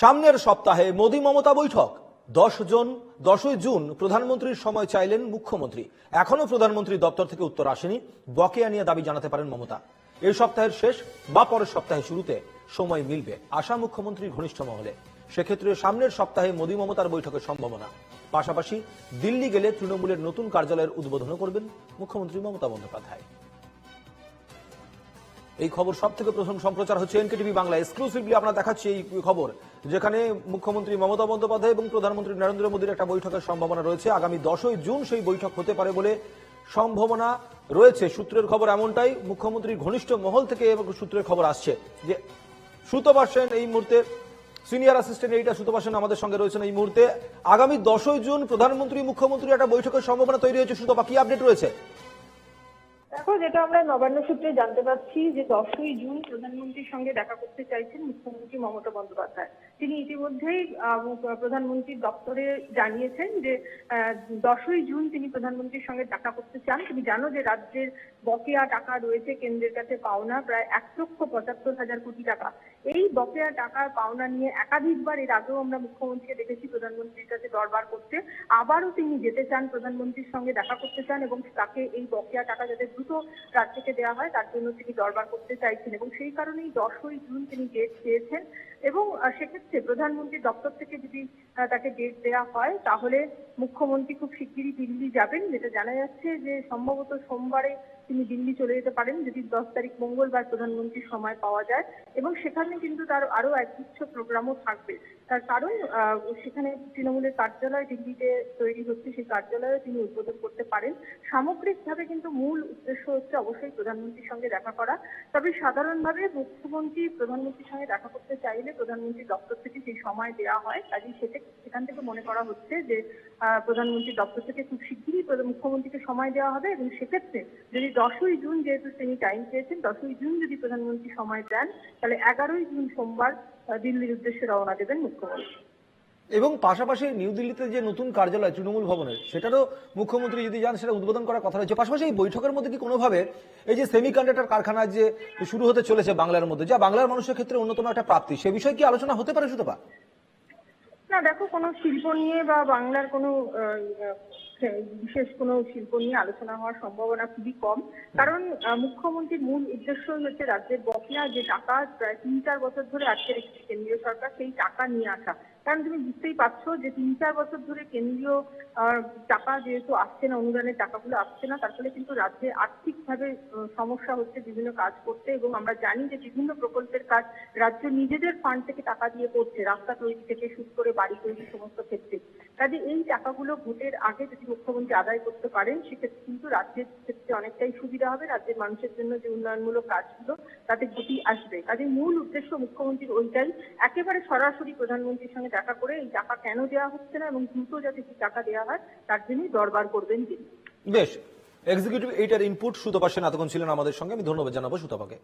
সামনের সপ্তাহে মোদী মমতা বৈঠক। দশ জন, দশই জুন প্রধানমন্ত্রীর সময় চাইলেন মুখ্যমন্ত্রী। এখনও প্রধানমন্ত্রী দপ্তর থেকে উত্তর আসেনি। বকেয়া নিয়ে দাবি জানাতে পারেন মমতা। এই সপ্তাহের শেষ বা পরের সপ্তাহে শুরুতে সময় মিলবে, আশা মুখ্যমন্ত্রীর ঘনিষ্ঠ মহলে। সেক্ষেত্রে সামনের সপ্তাহে মোদী মমতার বৈঠকের সম্ভাবনা। পাশাপাশি দিল্লি গেলে তৃণমূলের নতুন কার্যালয়ের উদ্বোধন করবেন মুখ্যমন্ত্রী মমতা বন্দ্যোপাধ্যায়। এই খবর সব থেকে প্রথম সম্প্রচার হচ্ছে এনকেটিভি বাংলা এক্সক্লুসিভলি আমরা দেখাচ্ছি এই খবর, যেখানে মুখ্যমন্ত্রী মমতা বন্দ্যোপাধ্যায় এবং প্রধানমন্ত্রী নরেন্দ্র মোদীর একটা বৈঠকের সম্ভাবনা রয়েছে। আগামী দশই জুন সেই বৈঠক হতে পারে বলে সম্ভাবনা রয়েছে। সূত্রের খবর এমনটাই, মুখ্যমন্ত্রীর ঘনিষ্ঠ মহল থেকে সূত্রের খবর আসছে যে সুতপা সেন এই মুহূর্তে সিনিয়র অ্যাসিস্ট্যান্ট এইটা সুতপা সেন আমাদের সঙ্গে রয়েছেন এই মুহূর্তে। আগামী দশই জুন প্রধানমন্ত্রী মুখ্যমন্ত্রী একটা বৈঠকের সম্ভাবনা তৈরি হয়েছে। সুতপা, কি আপডেট রয়েছে? যেটা আমরা নবান্ন সূত্রে জানতে পারছি যে দশই জুন প্রধানমন্ত্রীর সঙ্গে দেখা করতে চাইছেন মুখ্যমন্ত্রী মমতা বন্দ্যোপাধ্যায়। তিনি ইতিমধ্যেই প্রধানমন্ত্রীর দপ্তরে জানিয়েছেন যে দশই জুন তিনি প্রধানমন্ত্রীর সঙ্গে দেখা করতে চান। তুমি জানো যে রাজ্যের বকেয়া টাকা রয়েছে কেন্দ্রের কাছে পাওনা প্রায় এক লক্ষ পঁচাত্তর হাজার কোটি টাকা। এই বকেয়া টাকার পাওনা নিয়ে একাধিকবার এর আগেও আমরা মুখ্যমন্ত্রীকে দেখেছি প্রধানমন্ত্রীর কাছে দরবার করতে। আবারও তিনি যেতে চান, প্রধানমন্ত্রীর সঙ্গে দেখা করতে চান এবং তাকে এই বকেয়া টাকা যাতে দ্রুত রাজ্যকে দেওয়া হয়, তার জন্য তিনি দরবার করতে চাইছেন এবং সেই কারণেই দশই জুন তিনি ডেট চেয়েছেন এবং সেক্ষেত্রে প্রধানমন্ত্রী দপ্তর থেকে যদি তাকে ডেট দেওয়া হয়, তাহলে মুখ্যমন্ত্রী খুব শিগগিরই দিল্লি যাবেন, যেটা জানা যাচ্ছে যে সম্ভবত সোমবারে তিনি দিল্লি চলে যেতে পারেন, যদি দশ তারিখ মঙ্গলবার প্রধানমন্ত্রীর সময় পাওয়া যায় এবং সেখানে কিন্তু তার আরও একগুচ্ছ প্রোগ্রামও থাকবে। তার কারণ সেখানে তৃণমূলের কার্যালয় দিল্লিতে তৈরি হচ্ছে সেই কার্যালয়ে তিনি উদ্বোধন করতে পারেন। সামগ্রিকভাবে কিন্তু মূল উদ্দেশ্য হচ্ছে অবশ্যই প্রধানমন্ত্রীর সঙ্গে দেখা করা। তবে সাধারণভাবে মুখ্যমন্ত্রী প্রধানমন্ত্রীর সঙ্গে দেখা করতে চাইলে প্রধানমন্ত্রী দপ্তর থেকে সেই সময় দেওয়া হয় কাজেই সেটা সেখান থেকে মনে করা হচ্ছে যে আহ, প্রধানমন্ত্রী দপ্তর থেকে খুব শিগগিরই মুখ্যমন্ত্রীকে সময় দেওয়া হবে এবং সেক্ষেত্রে যদি দশই জুন যেহেতু তিনি টাইম চেয়েছেন দশই জুন যদি প্রধানমন্ত্রী সময় দেন তাহলে এগারোই জুন সোমবার দিল্লির উদ্দেশ্যে রওনা দেবেন মুখ্যমন্ত্রী এবং পাশাপাশি নিউ দিল্লিতে যে নতুন কার্যালয় তৃণমূল ভবনের সেটারও মুখ্যমন্ত্রী যদি যান সেটা উদ্বোধন করার কথা রয়েছে। পাশাপাশি এই বৈঠকের মধ্যে কি কোনোভাবে এই যে সেমি কন্ডাক্টর কারখানা যে শুরু হতে চলেছে বাংলার মধ্যে যা বাংলার মানুষের ক্ষেত্রে অন্যতম একটা প্রাপ্তি সে বিষয়ে কি আলোচনা হতে পারে সুতপা? না দেখো কোনো শিল্প নিয়ে বা বাংলার কোনো বিশেষ কোনো শিল্প নিয়ে আলোচনা হওয়ার সম্ভাবনা খুবই কম। কারণ মুখ্যমন্ত্রীর মূল উদ্দেশ্যই হচ্ছে রাজ্যের বকেয়া যে টাকা প্রায় তিন চার বছর ধরে আটকে রেখেছে কেন্দ্রীয় সরকার, সেই টাকা নিয়ে আসা। কারণ তুমি বুঝতেই পারছ যে তিন চার বছর ধরে কেন্দ্রীয় টাকা যেহেতু আসছে না, অনুদানের টাকাগুলো আসছে না, তার ফলে কিন্তু রাজ্যে আর্থিকভাবে সমস্যা হচ্ছে বিভিন্ন কাজ করতে এবং আমরা জানি যে বিভিন্ন প্রকল্পের কাজ রাজ্য নিজেদের ফান্ড থেকে টাকা দিয়ে করছে, রাস্তা তৈরি থেকে শুরু করে বাড়ি তৈরি সমস্ত ক্ষেত্রে। কাজে এই টাকাগুলো ভোটের আগে যদি মুখ্যমন্ত্রী আদায় করতে পারেন, সেক্ষেত্রে কিন্তু রাজ্যের ক্ষেত্রে অনেকটাই সুবিধা হবে, রাজ্যের মানুষের জন্য যে উন্নয়নমূলক কাজগুলো তাতে গতি আসবে। কাজে মূল উদ্দেশ্য মুখ্যমন্ত্রীর ওইটাই, একেবারে সরাসরি প্রধানমন্ত্রীর সঙ্গে দেখা করে এই টাকা কেন দেওয়া হচ্ছে না এবং দ্রুত যাতে কি টাকা দেওয়া হয়, তার জন্যই দরবার করবেন তিনি। বেশ এক্সিকিউটিভ এইটার ইনপুট সুতপা সেন এতক্ষণ ছিলেন আমাদের সঙ্গে। আমি ধন্যবাদ জানাব সুতপাকে।